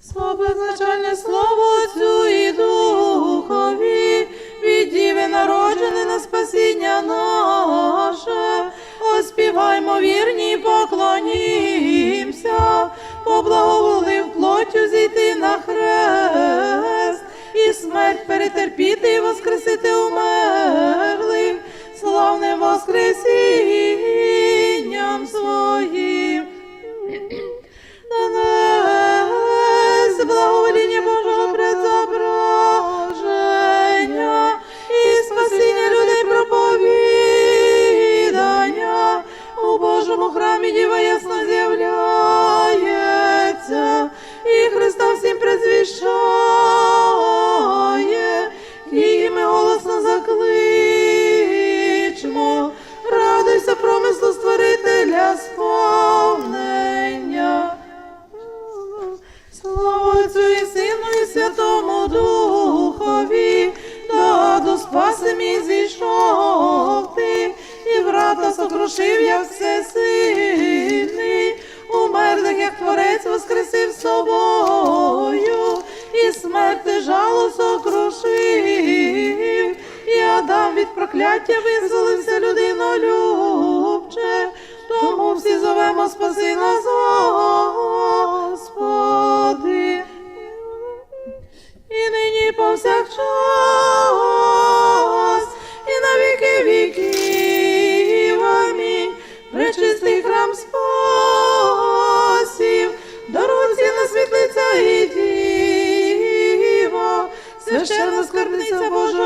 Слава безначальне слово Отцю і Духові, від Діви народжене на спасіння наше. Оспіваймо вірні, і Слава Отцю і Сину, і Святому Духові, да до спаси мій зійшов ти, і врата сокрушив, як всесильний, умерлих, як творець, воскресив собою, і смерти жалу сокрушив, і Адам від прокляття визволився людинолюбче, тому всі зовемо спаси нас. священна скарбниця Божа.